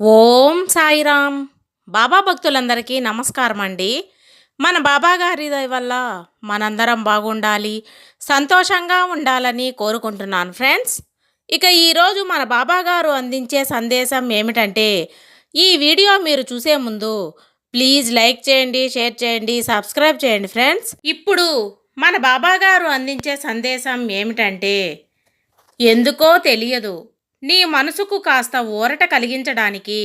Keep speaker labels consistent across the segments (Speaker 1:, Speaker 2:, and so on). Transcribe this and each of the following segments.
Speaker 1: ఓం సాయిరామ్ బాబా భక్తులందరికీ నమస్కారం అండి మన బాబాగారి దయ వల్ల మనందరం బాగుండాలి సంతోషంగా ఉండాలని కోరుకుంటున్నాను ఫ్రెండ్స్. ఇక ఈరోజు మన బాబాగారు అందించే సందేశం ఏమిటంటే ఈ వీడియో మీరు చూసే ముందు ప్లీజ్ లైక్ చేయండి షేర్ చేయండి సబ్స్క్రైబ్ చేయండి ఫ్రెండ్స్. ఇప్పుడు మన బాబాగారు అందించే సందేశం ఏమిటంటే ఎందుకో తెలియదు. నీ మనసుకు కాస్త ఊరట కలిగించడానికి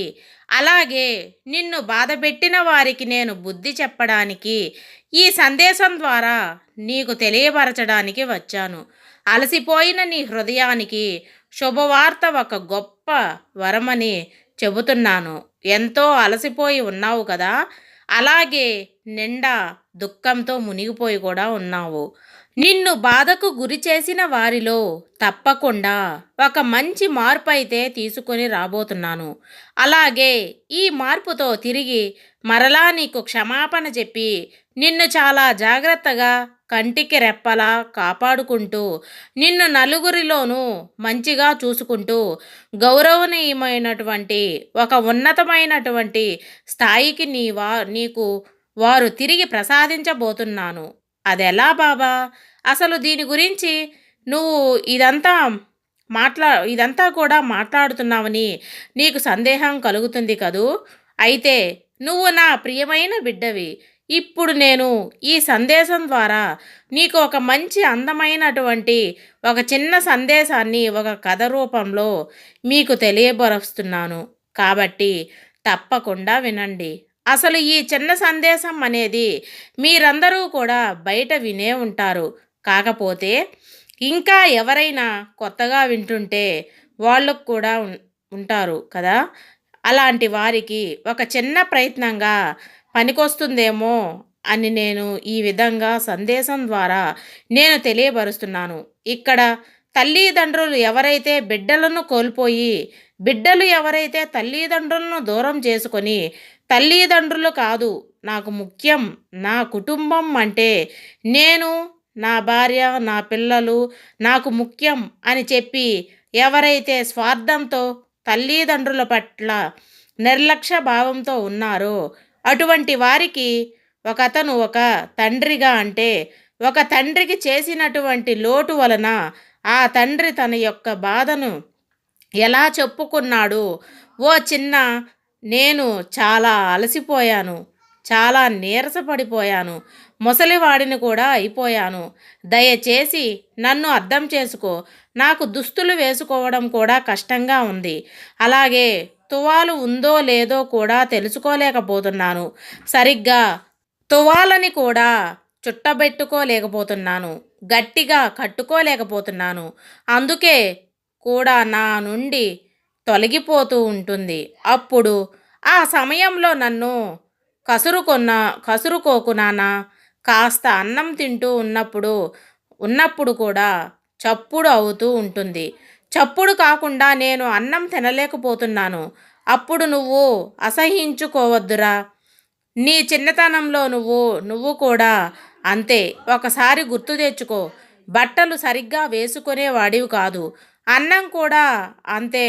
Speaker 1: అలాగే నిన్ను బాధపెట్టిన వారికి నేను బుద్ధి చెప్పడానికి ఈ సందేశం ద్వారా నీకు తెలియపరచడానికి వచ్చాను. అలసిపోయిన నీ హృదయానికి శుభవార్త ఒక గొప్ప వరమని చెబుతున్నాను. ఎంతో అలసిపోయి ఉన్నావు కదా అలాగే నిండా దుఃఖంతో మునిగిపోయి కూడా ఉన్నావు. నిన్ను బాధకు గురి చేసిన వారిలో తప్పకుండా ఒక మంచి మార్పు అయితే తీసుకొని రాబోతున్నాను. అలాగే ఈ మార్పుతో తిరిగి మరలా నీకు క్షమాపణ చెప్పి నిన్ను చాలా జాగ్రత్తగా కంటికి రెప్పలా కాపాడుకుంటూ నిన్ను నలుగురిలోనూ మంచిగా చూసుకుంటూ గౌరవనీయమైనటువంటి ఒక ఉన్నతమైనటువంటి స్థాయికి నీ వా నీకు వారు తిరిగి ప్రసాదించబోతున్నాను. అదెలా బాబా? అసలు దీని గురించి నువ్వు ఇదంతా మాట్లా ఇదంతా కూడా మాట్లాడుతున్నావని నీకు సందేహం కలుగుతుంది కదూ? అయితే నువ్వు నా ప్రియమైన బిడ్డవి. ఇప్పుడు నేను ఈ సందేశం ద్వారా నీకు ఒక మంచి అందమైనటువంటి ఒక చిన్న సందేశాన్ని ఒక కథ రూపంలో మీకు తెలియబరుస్తున్నాను కాబట్టి తప్పకుండా వినండి. అసలు ఈ చిన్న సందేశం అనేది మీరందరూ కూడా బయట వినే ఉంటారు. కాకపోతే ఇంకా ఎవరైనా కొత్తగా వింటుంటే వాళ్ళకు కూడా ఉంటారు కదా. అలాంటి వారికి ఒక చిన్న ప్రయత్నంగా పనికొస్తుందేమో అని నేను ఈ విధంగా సందేశం ద్వారా నేను తెలియపరుస్తున్నాను. ఇక్కడ తల్లిదండ్రులు ఎవరైతే బిడ్డలను కోల్పోయి బిడ్డలు ఎవరైతే తల్లిదండ్రులను దూరం చేసుకొని తల్లిదండ్రులు కాదు నాకు ముఖ్యం నా కుటుంబం అంటే నేను నా భార్య నా పిల్లలు నాకు ముఖ్యం అని చెప్పి ఎవరైతే స్వార్థంతో తల్లిదండ్రుల పట్ల నిర్లక్ష్య భావంతో ఉన్నారో అటువంటి వారికి ఒక అతను ఒక తండ్రిగా అంటే ఒక తండ్రికి చేసినటువంటి లోటు వలన ఆ తండ్రి తన యొక్క బాధను ఎలా చెప్పుకున్నాడు? ఓ చిన్న నేను చాలా అలసిపోయాను చాలా నీరసపడిపోయాను ముసలివాడిని కూడా అయిపోయాను. దయచేసి నన్ను అర్థం చేసుకో నాకు దుస్తులు వేసుకోవడం కూడా కష్టంగా ఉంది. అలాగే తువాలు ఉందో లేదో కూడా తెలుసుకోలేకపోతున్నాను. సరిగ్గా తువాలని కూడా చుట్టబెట్టుకోలేకపోతున్నాను గట్టిగా కట్టుకోలేకపోతున్నాను. అందుకే కూడా నా నుండి తొలగిపోతూ ఉంటుంది. అప్పుడు ఆ సమయంలో నన్ను కసురుకొన్న కసురుకోకు నాన్న కాస్త అన్నం తింటూ ఉన్నప్పుడు ఉన్నప్పుడు కూడా చప్పుడు అవుతూ ఉంటుంది. చప్పుడు కాకుండా నేను అన్నం తినలేకపోతున్నాను. అప్పుడు నువ్వు అసహించుకోవద్దురా. నీ చిన్నతనంలో నువ్వు నువ్వు కూడా అంతే. ఒకసారి గుర్తు తెచ్చుకో. బట్టలు సరిగ్గా వేసుకునేవాడివి కాదు. అన్నం కూడా అంతే.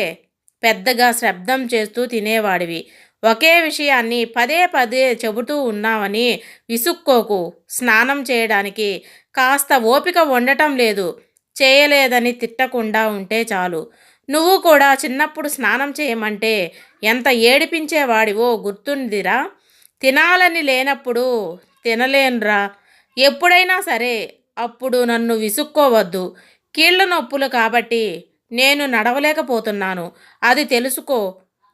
Speaker 1: పెద్దగా శబ్దం చేస్తూ తినేవాడివి. ఒకే విషయాన్ని పదే పదే చెబుతూ ఉన్నావని విసుక్కోకు. స్నానం చేయడానికి కాస్త ఓపిక ఉండటం లేదు. చేయలేదని తిట్టకుండా ఉంటే చాలు. నువ్వు కూడా చిన్నప్పుడు స్నానం చేయమంటే ఎంత ఏడిపించేవాడివో గుర్తుందిరా. తినాలని లేనప్పుడు తినలేనురా. ఎప్పుడైనా సరే అప్పుడు నన్ను విసుక్కోవద్దు. కీళ్ళ నొప్పులు కాబట్టి నేను నడవలేకపోతున్నాను. అది తెలుసుకో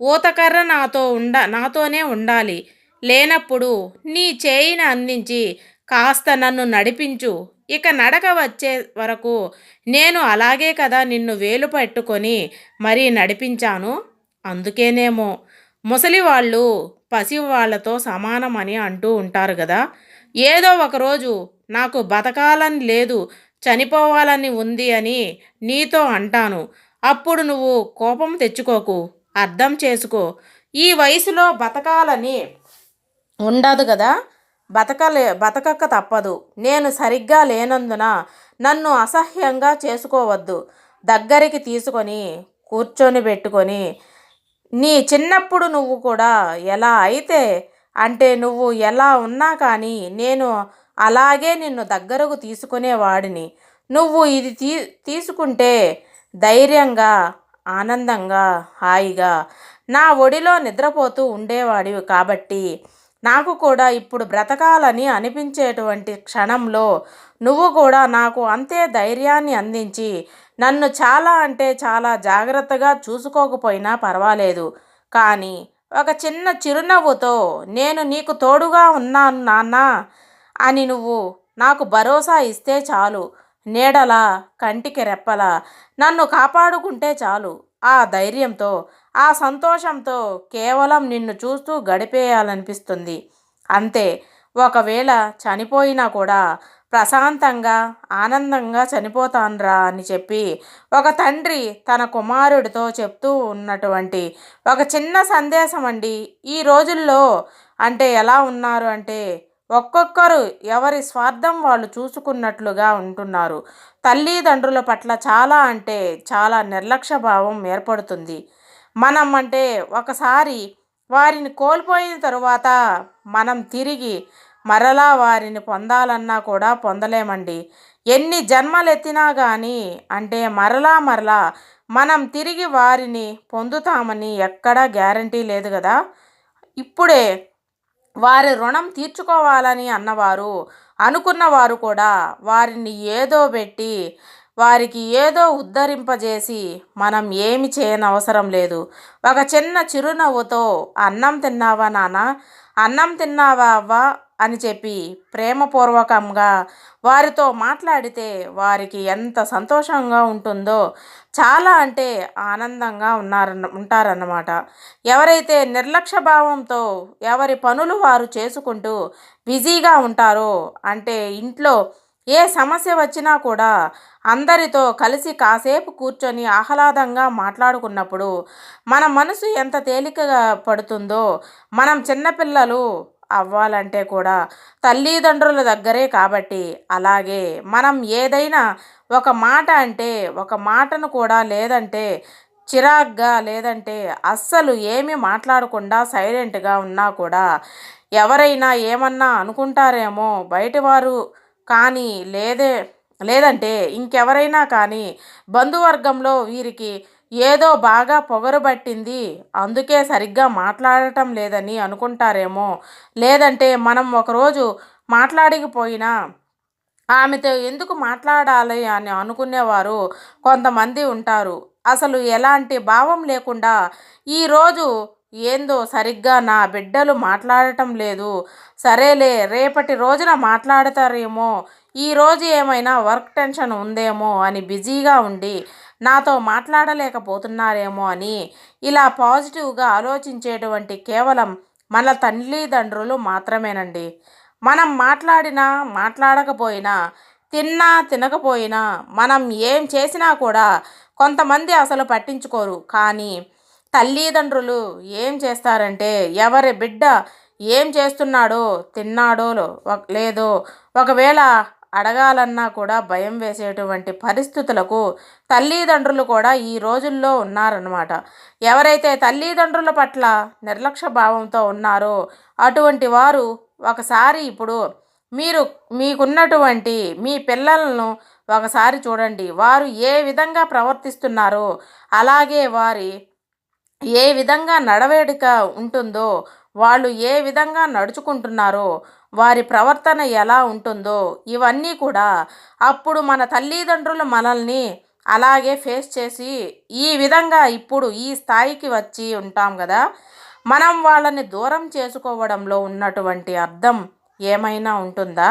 Speaker 1: ఊతకర్ర నాతో ఉండ నాతోనే ఉండాలి. లేనప్పుడు నీ చేయిని అందించి కాస్త నన్ను నడిపించు. ఇక నడక వచ్చే వరకు నేను అలాగే కదా నిన్ను వేలు పట్టుకొని మరీ నడిపించాను? అందుకేనేమో. ముసలివాళ్ళు పసివాళ్ళతో సమానమని అంటూ ఉంటారు కదా. ఏదో ఒకరోజు నాకు బతకాలని లేదు. చనిపోవాలని ఉంది అని నీతో అంటాను. అప్పుడు నువ్వు కోపం తెచ్చుకోకు. అర్థం చేసుకో. ఈ వయసులో బతకాలని ఉండదు కదా. బతకలే బతకక తప్పదు. నేను సరిగ్గా లేనందున నన్ను అసహ్యంగా చేసుకోవద్దు. దగ్గరికి తీసుకొని కూర్చొని పెట్టుకొని నీ చిన్నప్పుడు నువ్వు కూడా ఎలా అయితే అంటే నువ్వు ఎలా ఉన్నా కానీ నేను అలాగే నిన్ను దగ్గరకు తీసుకునేవాడిని నువ్వు ఇది తీ తీసుకుంటే ధైర్యంగా ఆనందంగా హాయిగా నా ఒడిలో నిద్రపోతూ ఉండేవాడివి కాబట్టి నాకు కూడా ఇప్పుడు బ్రతకాలని అనిపించేటువంటి క్షణంలో నువ్వు కూడా నాకు అంతే ధైర్యాన్ని అందించి నన్ను చాలా అంటే చాలా జాగ్రత్తగా చూసుకోకపోయినా పర్వాలేదు. కానీ ఒక చిన్న చిరునవ్వుతో నేను నీకు తోడుగా ఉన్నాను నాన్న అని నువ్వు నాకు భరోసా ఇస్తే చాలు. నీడలా కంటికి రెప్పలా. నన్ను కాపాడుకుంటే చాలు. ఆ ధైర్యంతో ఆ సంతోషంతో కేవలం నిన్ను చూస్తూ గడిపేయాలనిపిస్తుంది. అంతే. ఒకవేళ చనిపోయినా కూడా ప్రశాంతంగా ఆనందంగా చనిపోతాన్రా అని చెప్పి ఒక తండ్రి తన కుమారుడితో చెప్తూ ఉన్నటువంటి ఒక చిన్న సందేశం అండి ఈ రోజుల్లో అంటే ఎలా ఉన్నారు అంటే ఒక్కొక్కరు ఎవరి స్వార్థం వాళ్ళు చూసుకున్నట్లుగా ఉంటున్నారు. తల్లిదండ్రుల పట్ల చాలా అంటే చాలా నిర్లక్ష్య భావం ఏర్పడుతుంది. మనం అంటే ఒకసారి వారిని కోల్పోయిన తరువాత మనం తిరిగి మరలా వారిని పొందాలన్నా కూడా పొందలేమండి. ఎన్ని జన్మలు ఎత్తినా కానీ అంటే మరలా మరలా మనం తిరిగి వారిని పొందుతామని ఎక్కడా గ్యారంటీ లేదు కదా. ఇప్పుడే వారి రుణం తీర్చుకోవాలని అన్నవారు. అనుకున్నవారు కూడా వారిని ఏదో పెట్టి వారికి ఏదో ఉద్ధరింపజేసి మనం ఏమి చేయనవసరం లేదు. ఒక చిన్న చిరునవ్వుతో అన్నం తిన్నావా నాన్న? అన్నం తిన్నావా అవ్వా? అని చెప్పి ప్రేమపూర్వకంగా వారితో మాట్లాడితే వారికి ఎంత సంతోషంగా ఉంటుందో చాలా అంటే ఆనందంగా ఉన్నారన్న ఉంటారన్నమాట. ఎవరైతే నిర్లక్ష్య భావంతో ఎవరి పనులు వారు చేసుకుంటూ బిజీగా ఉంటారో అంటే ఇంట్లో ఏ సమస్య వచ్చినా కూడా అందరితో కలిసి కాసేపు కూర్చొని ఆహ్లాదంగా మాట్లాడుకున్నప్పుడు మన మనసు ఎంత తేలికగా పడుతుందో మనం చిన్నపిల్లలు అవ్వాలంటే కూడా తల్లిదండ్రుల దగ్గరే కాబట్టి అలాగే మనం ఏదైనా ఒక మాట అంటే ఒక మాటను కూడా లేదంటే చిరాగ్గా లేదంటే అస్సలు ఏమీ మాట్లాడకుండా సైలెంట్గా ఉన్నా కూడా ఎవరైనా ఏమన్నా అనుకుంటారేమో బయటవారు కానీ లేదే లేదంటే ఇంకెవరైనా కానీ బంధువర్గంలో వీరికి ఏదో బాగా పొగరుబట్టింది. అందుకే సరిగ్గా మాట్లాడటం లేదని అనుకుంటారేమో. లేదంటే మనం ఒకరోజు మాట్లాడకపోయినా ఆమెతో ఎందుకు మాట్లాడాలి అని అనుకునేవారు కొంతమంది ఉంటారు. అసలు ఎలాంటి భావం లేకుండా ఈరోజు ఏందో సరిగ్గా నా బిడ్డలు మాట్లాడటం లేదు. సరేలే రేపటి రోజున మాట్లాడతారేమో ఈరోజు ఏమైనా వర్క్ టెన్షన్ ఉందేమో అని బిజీగా ఉండి నాతో మాట్లాడలేకపోతున్నారేమో అని ఇలా పాజిటివ్గా ఆలోచించేటువంటి కేవలం మన తల్లిదండ్రులు మాత్రమేనండి. మనం మాట్లాడినా మాట్లాడకపోయినా తిన్నా తినకపోయినా మనం ఏం చేసినా కూడా కొంతమంది అసలు పట్టించుకోరు. కానీ తల్లిదండ్రులు ఏం చేస్తారంటే ఎవరి బిడ్డ ఏం చేస్తున్నాడో తిన్నాడో లేదో ఒకవేళ అడగాలన్నా కూడా భయం వేసేటువంటి పరిస్థితులకు తల్లిదండ్రులు కూడా ఈ రోజుల్లో ఉన్నారన్నమాట. ఎవరైతే తల్లిదండ్రుల పట్ల నిర్లక్ష్య భావంతో ఉన్నారో అటువంటి వారు ఒకసారి ఇప్పుడు మీరు మీకున్నటువంటి మీ పిల్లలను ఒకసారి చూడండి. వారు ఏ విధంగా ప్రవర్తిస్తున్నారో అలాగే వారి ఏ విధంగా నడవేడిక ఉంటుందో వాళ్ళు ఏ విధంగా నడుచుకుంటున్నారో వారి ప్రవర్తన ఎలా ఉంటుందో ఇవన్నీ కూడా అప్పుడు మన తల్లిదండ్రులు మనల్ని అలాగే ఫేస్ చేసి ఈ విధంగా ఇప్పుడు ఈ స్థాయికి వచ్చి ఉంటాం కదా. మనం వాళ్ళని దూరం చేసుకోవడంలో ఉన్నటువంటి అర్థం ఏమైనా ఉంటుందా?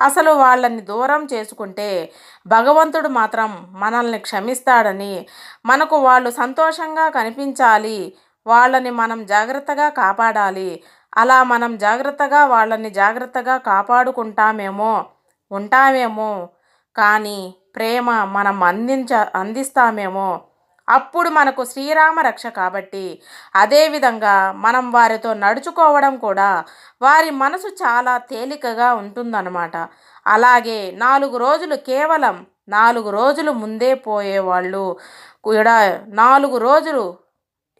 Speaker 1: అసలు వాళ్ళని దూరం చేసుకుంటే భగవంతుడు మాత్రం మనల్ని క్షమిస్తాడని మనకు వాళ్ళు సంతోషంగా కనిపించాలి వాళ్ళని మనం జాగ్రత్తగా కాపాడాలి అలా మనం జాగ్రత్తగా వాళ్ళని జాగ్రత్తగా కాపాడుకుంటామేమో ఉంటామేమో కానీ ప్రేమ మనం అందించ అందిస్తామేమో అప్పుడు మనకు శ్రీరామ రక్ష కాబట్టి అదేవిధంగా మనం వారితో నడుచుకోవడం కూడా వారి మనసు చాలా తేలికగా ఉంటుందన్నమాట. అలాగే నాలుగు రోజులు కేవలం నాలుగు రోజులు ముందే పోయేవాళ్ళు కూడా నాలుగు రోజులు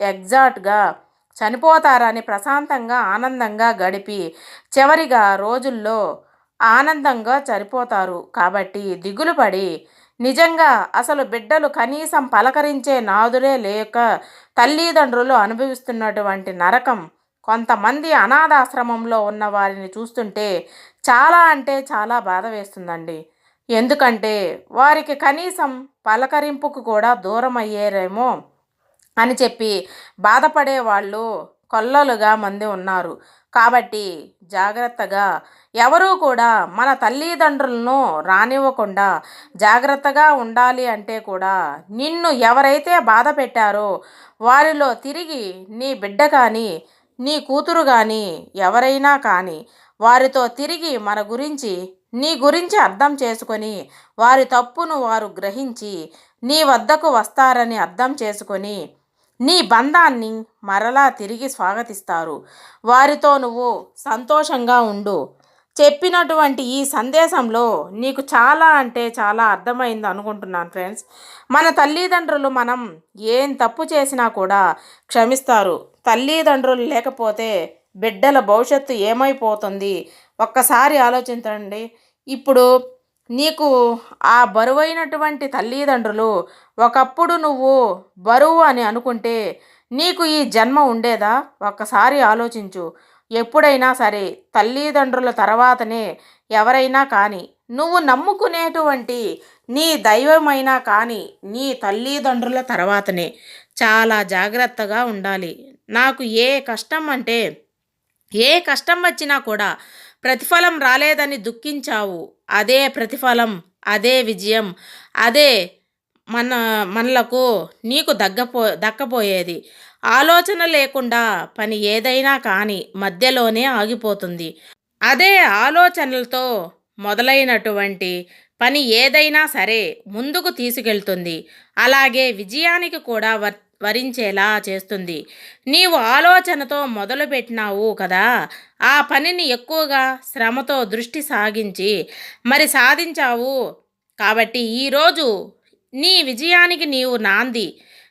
Speaker 1: ఎగ్జాక్ట్గా చనిపోతారని ప్రశాంతంగా ఆనందంగా గడిపి చివరిగా రోజుల్లో ఆనందంగా చనిపోతారు. కాబట్టి దిగులు పడి నిజంగా అసలు బిడ్డలు కనీసం పలకరించే నాదుడే లేక తల్లిదండ్రులు అనుభవిస్తున్నటువంటి నరకం. కొంతమంది అనాథాశ్రమంలో ఉన్న వారిని చూస్తుంటే చాలా అంటే చాలా బాధ వేస్తుందండి. ఎందుకంటే వారికి కనీసం పలకరింపుకు కూడా దూరం అయ్యారేమో అని చెప్పి బాధపడే వాళ్ళు కొల్లలుగా మంది ఉన్నారు. కాబట్టి జాగ్రత్తగా ఎవరూ కూడా మన తల్లిదండ్రులను రానివ్వకుండా జాగ్రత్తగా ఉండాలి అంటే కూడా నిన్ను ఎవరైతే బాధ పెట్టారో వారిలో తిరిగి నీ బిడ్డ కానీ నీ కూతురు కానీ ఎవరైనా కానీ వారితో తిరిగి మన గురించి నీ గురించి అర్థం చేసుకొని వారి తప్పును వారు గ్రహించి నీ వద్దకు వస్తారని అర్థం చేసుకొని నీ బంధాన్ని మరలా తిరిగి స్వాగతిస్తారు. వారితో నువ్వు సంతోషంగా ఉండు. చెప్పినటువంటి ఈ సందేశంలో నీకు చాలా అంటే చాలా అర్థమైంది అనుకుంటున్నాను ఫ్రెండ్స్. మన తల్లిదండ్రులు మనం ఏం తప్పు చేసినా కూడా క్షమిస్తారు. తల్లిదండ్రులు లేకపోతే బిడ్డల భవిష్యత్తు ఏమైపోతుంది? ఒక్కసారి ఆలోచించండి. ఇప్పుడు నీకు ఆ బరువైనటువంటి తల్లిదండ్రులు ఒకప్పుడు నువ్వు బరువు అని అనుకుంటే నీకు ఈ జన్మ ఉండేదా? ఒక్కసారి ఆలోచించు. ఎప్పుడైనా సరే తల్లిదండ్రుల తర్వాతనే ఎవరైనా కానీ నువ్వు నమ్ముకునేటువంటి నీ దైవమైనా కానీ నీ తల్లిదండ్రుల తర్వాతనే చాలా జాగ్రత్తగా ఉండాలి. నాకు ఏ కష్టం అంటే ఏ కష్టం వచ్చినా కూడా ప్రతిఫలం రాలేదని దుఃఖించావు. అదే ప్రతిఫలం అదే విజయం అదే మన మనలకు నీకు దగ్గపో దక్కపోయేది ఆలోచన లేకుండా పని ఏదైనా కానీ మధ్యలోనే ఆగిపోతుంది. అదే ఆలోచనలతో మొదలైనటువంటి పని ఏదైనా సరే ముందుకు తీసుకెళ్తుంది. అలాగే విజయానికి కూడా వర్ వరించేలా చేస్తుంది. నీవు ఆలోచనతో మొదలుపెట్టినావు కదా. ఆ పనిని ఎక్కువగా శ్రమతో దృష్టి సాగించి మరి సాధించావు కాబట్టి ఈరోజు నీ విజయానికి నీవు నాంది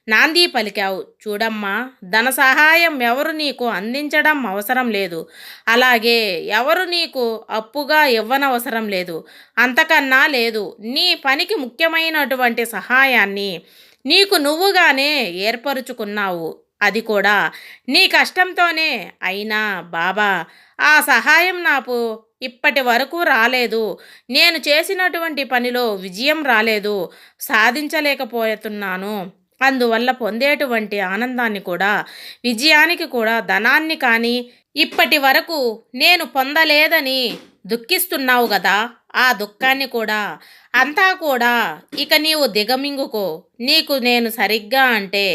Speaker 1: నాంది పలికావు. చూడమ్మా ధన సహాయం ఎవరు నీకు అందించడం అవసరం లేదు. అలాగే ఎవరు నీకు అప్పుగా ఇవ్వనవసరం లేదు. అంతకన్నా లేదు. నీ పనికి ముఖ్యమైనటువంటి సహాయాన్ని నీకు నువ్వుగానే ఏర్పరుచుకున్నావు. అది కూడా నీ కష్టంతోనే. అయినా బాబా ఆ సహాయం నాకు ఇప్పటి వరకు రాలేదు. నేను చేసినటువంటి పనిలో విజయం రాలేదు. సాధించలేకపోతున్నాను. అందువల్ల పొందేటువంటి ఆనందాన్ని కూడా విజయానికి కూడా ధనాన్ని కానీ ఇప్పటి వరకు నేను పొందలేదని దుఃఖిస్తున్నావు కదా ఆ దుఃఖాన్ని కూడా. అంతా కూడా ఇక నీవు దిగమింగుకో. నీకు నేను సరిగ్గా అంటే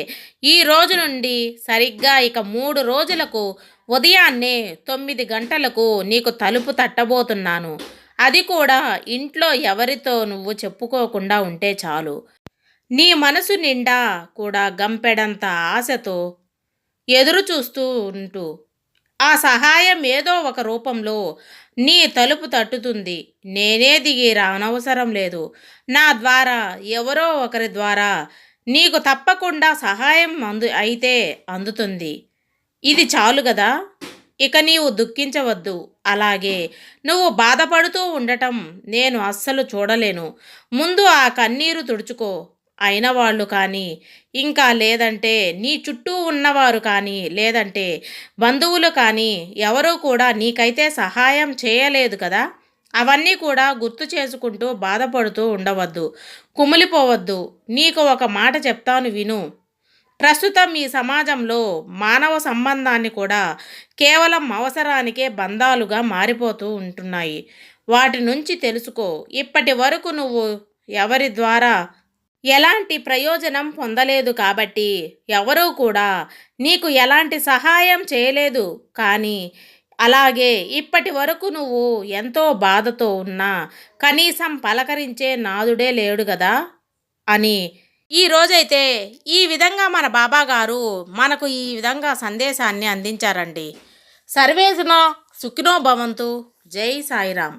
Speaker 1: ఈ రోజు నుండి సరిగ్గా ఇక మూడు రోజులకు ఉదయాన్నే తొమ్మిది గంటలకు నీకు తలుపు తట్టబోతున్నాను. అది కూడా ఇంట్లో ఎవరితో నువ్వు చెప్పుకోకుండా ఉంటే చాలు. నీ మనసు నిండా కూడా గంపెడంత ఆశతో ఎదురు చూస్తూ ఉంటూ ఆ సహాయం ఏదో ఒక రూపంలో నీ తలుపు తట్టుతుంది. నేనే దిగి రానవసరం లేదు. నా ద్వారా ఎవరో ఒకరి ద్వారా నీకు తప్పకుండా సహాయం అందు అయితే అందుతుంది. ఇది చాలు కదా ఇక నీవు దుఃఖించవద్దు. అలాగే నువ్వు బాధపడుతూ ఉండటం నేను అస్సలు చూడలేను. ముందు ఆ కన్నీరు తుడుచుకో. అయిన వాళ్ళు కానీ ఇంకా లేదంటే నీ చుట్టూ ఉన్నవారు కానీ లేదంటే బంధువులు కానీ ఎవరూ కూడా నీకైతే సహాయం చేయలేదు కదా? అవన్నీ కూడా గుర్తు చేసుకుంటూ బాధపడుతూ ఉండవద్దు కుమిలిపోవద్దు. నీకు ఒక మాట చెప్తాను విను. ప్రస్తుతం ఈ సమాజంలో మానవ సంబంధాన్ని కూడా కేవలం అవసరానికే బంధాలుగా మారిపోతూ ఉంటున్నాయి. వాటి నుంచి తెలుసుకో ఇప్పటి వరకు నువ్వు ఎవరి ద్వారా ఎలాంటి ప్రయోజనం పొందలేదు కాబట్టి ఎవరూ కూడా నీకు ఎలాంటి సహాయం చేయలేదు. కానీ అలాగే ఇప్పటి వరకు నువ్వు ఎంతో బాధతో ఉన్నా కనీసం పలకరించే నాదుడే లేడు కదా అని. ఈ రోజైతే ఈ విధంగా మన బాబా గారు మనకు ఈ విధంగా సందేశాన్ని అందించారండి. సర్వేజున సుఖినో భవంతు. జై సాయిరామ్.